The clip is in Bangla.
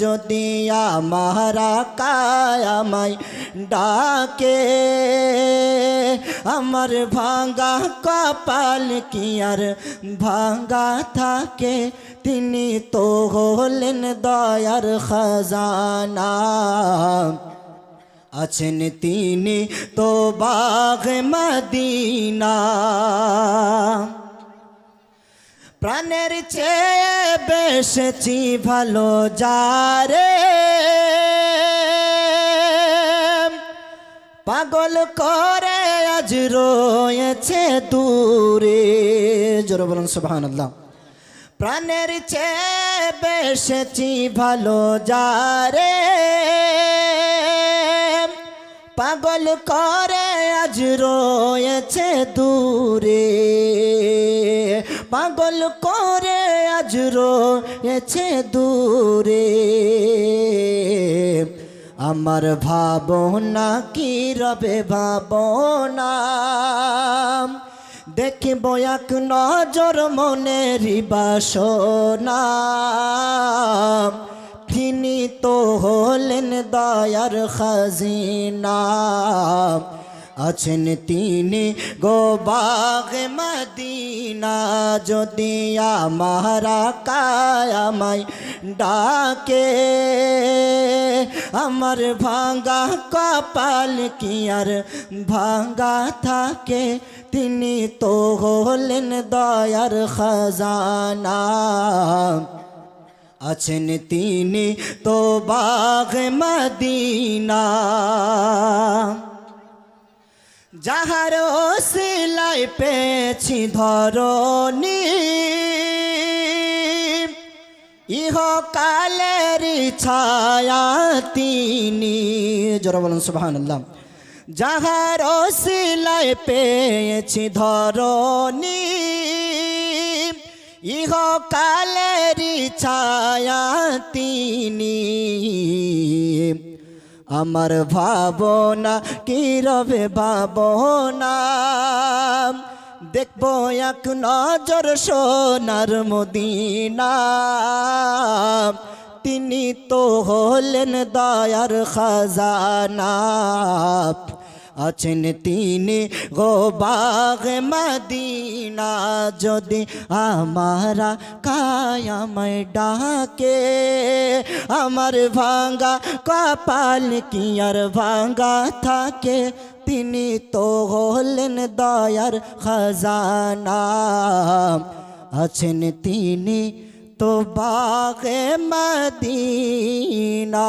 যদি আমারা কায়ামাই ডাকে, আমার ভাঙ্গা কপাল কি আর ভাঙ্গা থাকে? তিনি তো হলেন দয়ার খাজানা। আছেন তিনি তো বাঘ মদিনা। প্রাণের চেয়ে বেশি ভালো যারে। পাগল করে আজ রয়েছে দূরে। জোর বলুন আল্লাহ প্রাণের চেয়ে বেশি ভালো যারে। পাগল করে আজ রয়েছে দূরে। পাগল করে আজ রয়েছে দূরে। আমার ভাবনা কি রবে ভাবনা? দেখিব এক নজর মনের বাসনা। তিনি তো হলেন দয়ার খাজিনা। আছেন তিনি। গোবাগ মদিনা, যদি আমারা কায়ামাই ডাকে, আমার ভাঙ্গা কপাল কি আর ভাঙ্গা থাকে? তিনি তো হলেন দয়ার খাজানা। আছেন তিনি তো বাঘ মদিনা। যাহার সিলাই পেছি ধরনি ইহ কালের ছায়া তিনি। জোরা বলুন সুবহান আল্লাহ যাহার সিলাই পেয়েছি ধরনি ইহ কালের ছায়া তিনি। আমার ভাবনা কি রবে ভাবনা? দেখব এক নজর সোনার মদিনা। তিনি তো হলেন দয়ার খাজানা। আছেন তিনি গো বাগ মদিনা। যদি আমারা কায়াময় ডাকে আমার ভাঙ্গা কপাল কি আর ভাঙ্গা থাকে? তিনি তো হলেন দয়ার খজানা। আছেন তিনি তো বাগে মদিনা।